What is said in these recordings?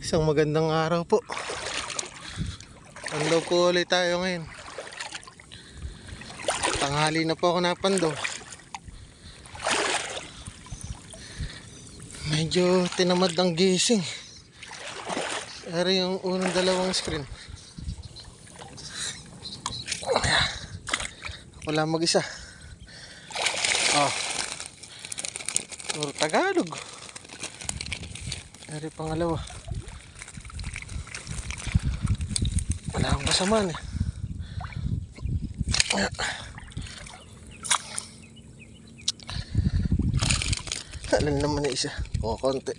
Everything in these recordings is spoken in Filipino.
Isang magandang araw po. Pando po ulit tayo ngayon. Tanghali na po ako napando. Medyo tinamad ng gising. Pero yung unang dalawang screen. Wala mag-isa. Oh. Puro Tagalog. Pero pangalawa. Wala akong kasamaan eh. Alam naman na isa. O, konti.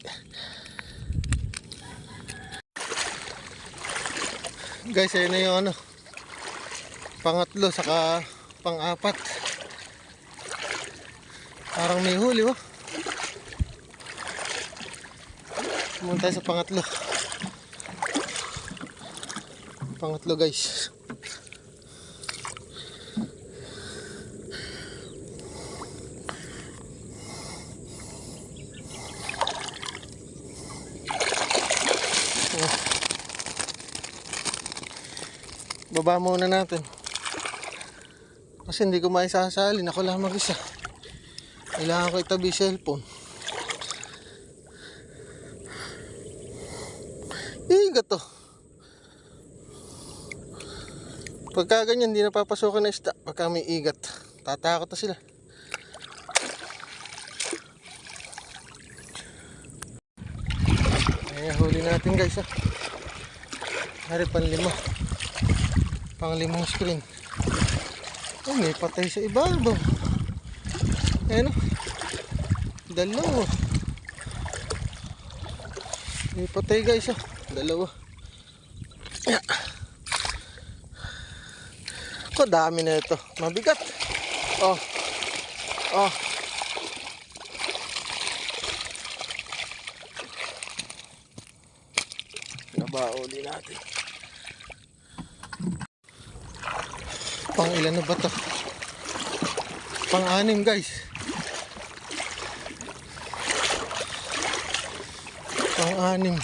Guys, ayun na yung ano. Pangatlo, saka pang-apat. Parang may huli, oh. Pumunta sa pangatlo. Pangatlo, guys. Baba muna natin. Kasi hindi ko maisasalin. Ako lang mag-isa. Kailangan ko itabi cellphone. Iga to. Pagka ganyan, hindi napapasukan na isda. Pagka may igat, tatakot na sila. Ayan, huli natin guys ha. Hari pan lima. Pang limang screen. Oh, may patay sa ibabaw. Ayan o. Dalawa. May patay guys ha. Dalawa. Ayan. Ko dami na ito. Mabigat. Oh. Oh. Nabauli natin. Pang ilan na ba to? Pang anim guys. Pang anim.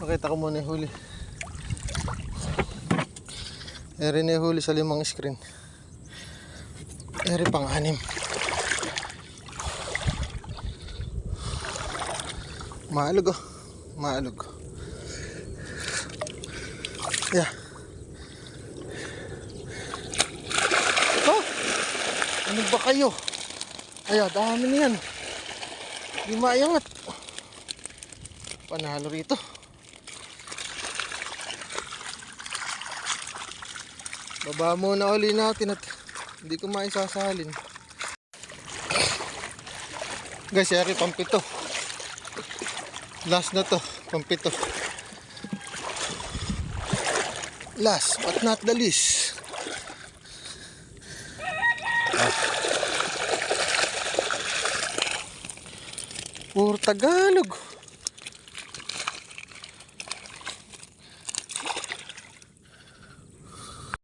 Pakita ko muna yung huli. Eri na huli sa limang screen. Eri pang anim. Maalog oh. Maalog. Yeah. Oh! Ano ba kayo? Ay, ah, dami niyan. Di mayangat. Panalo rito. Baba muna uli natin at hindi ko maisasalin. Guys, yari pampito. Last na to, pampito. Last but not the least. Ah. Puro Tagalog.